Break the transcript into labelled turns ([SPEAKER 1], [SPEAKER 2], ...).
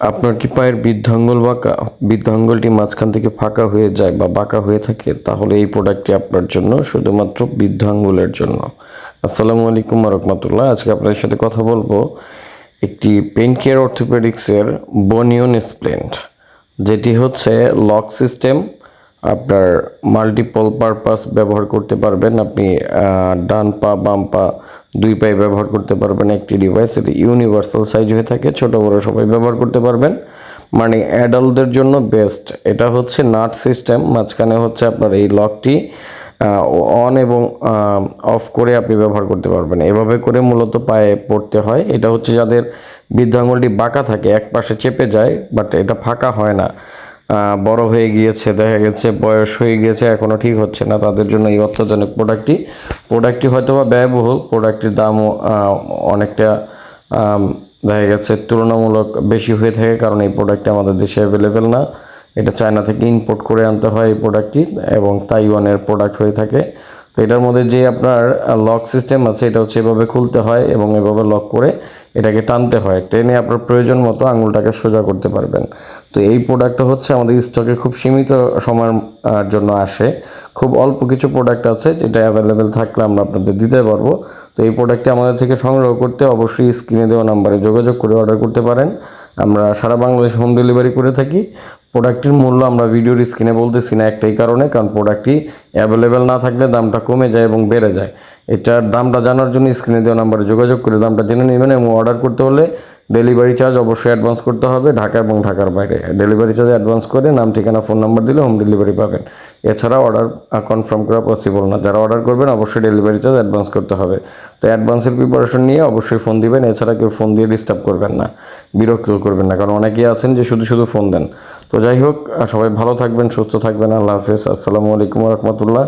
[SPEAKER 1] আপনার কি পায়ের বৃদ্ধাঙ্গল বাঁকা বৃদ্ধাঙ্গলটি মাঝখান থেকে ফাঁকা হয়ে যায় বা বাঁকা হয়ে থাকে? তাহলে এই প্রোডাক্টটি আপনার জন্য শুধুমাত্র বৃদ্ধাঙ্গুলের জন্য। আসসালামু আলাইকুম রহমতুল্লাহ। আজকে আপনাদের সাথে কথা বলব একটি পেন কেয়ার অর্থোপেডিক্সের বনিয়ন স্প্লেন্ট যেটি হচ্ছে লক সিস্টেম আপনার মাল্টিপল পারপাস ব্যবহার করতে পারবেন। আপনি ডান পা, বাম পা, দুই পায়ে ব্যবহার করতে পারবেন একটি ডিভাইস এটি ইউনিভার্সাল সাইজ হয়ে থাকে, ছোটো, বড়ো সবাই ব্যবহার করতে পারবেন। মানে অ্যাডাল্টদের জন্য বেস্ট এটা হচ্ছে নাট সিস্টেম মাঝখানে হচ্ছে আপনার এই লকটি অন এবং অফ করে আপনি ব্যবহার করতে পারবেন। এভাবে করে মূলত পায়ে পড়তে হয়। এটা হচ্ছে যাদের বৃদ্ধাঙ্গুলটি বাঁকা থাকে এক পাশে চেপে যায় বাট এটা ফাঁকা হয় না। বড় হয়ে গিয়েছে, দেখা গেছে বয়স হয়ে গিয়েছে এখনও ঠিক হচ্ছে না। তাদের জন্য এই অত্যাধুনিক প্রোডাক্টটি প্রোডাক্টটি হয়তো বা ব্যয়বহুল প্রোডাক্টটির দামও অনেকটা দেখা গেছে তুলনামূলক বেশি হয়ে থাকে, কারণ এই প্রোডাক্টটি আমাদের দেশে অ্যাভেলেবেল না। এটা চায়না থেকে ইম্পোর্ট করে আনতে হয় এই প্রোডাক্টটি এবং তাইওয়ানের প্রোডাক্ট হয়ে থাকে। তো এটার মধ্যে যে আপনার লক সিস্টেম আছে, এটা হচ্ছে এভাবে খুলতে হয় এবং এভাবে লক করে এটাকে টানতে হয়। টেনে আপনার প্রয়োজন মতো আঙুলটাকে সোজা করতে পারবেন। তো এই প্রোডাক্টটা হচ্ছে আমাদের স্টকে খুব সীমিত সময়ের জন্য আসে। খুব অল্প কিছু প্রোডাক্ট আছে যেটা অ্যাভেলেবেল থাকলে আমরা আপনাদের দিতে পারব। তো এই প্রোডাক্টটি আমাদের থেকে সংগ্রহ করতে অবশ্যই স্ক্রিনে দেওয়া নাম্বারে যোগাযোগ করে অর্ডার করতে পারেন। আমরা সারা বাংলাদেশ হোম ডেলিভারি করে থাকি। প্রোডাক্টের মূল্য আমরা ভিডিওর স্ক্রিনে বলতেছি না একটাই কারণে, কারণ প্রোডাক্টটি অ্যাভেলেবেল না থাকলে দামটা কমে যায় এবং বেড়ে যায়। এটার দামটা জানার জন্য স্ক্রিনে দেওয়া নাম্বারে যোগাযোগ করে দামটা জেনে নেবেন এবং অর্ডার করতে হলে ডেলিভারি চার্জ অবশ্যই অ্যাডভান্স করতে হবে ঢাকা এবং ঢাকার বাইরে। ডেলিভারি চার্জ অ্যাডভান্স করে নাম, ঠিকানা ফোন নাম্বার দিলে হোম ডেলিভারি পাবেন। এছাড়া অর্ডার কনফার্ম করা পসিবল না। যারা অর্ডার করবেন অবশ্যই ডেলিভারি চার্জ অ্যাডভান্স করতে হবে। তো অ্যাডভান্সের প্রিপারেশন নিয়ে অবশ্যই ফোন দিবেন। এছাড়া কেউ ফোন দিয়ে ডিস্টার্ব করবেন না, বিরক্ত করবেন না। কারণ অনেকেই আছেন যে শুধু শুধু ফোন দেন। তো যাই হোক সবাই ভালো থাকবেন সুস্থ থাকবেন আল্লাহ হাফেজ আসসালামু আলাইকুম রহমতুল্লাহ।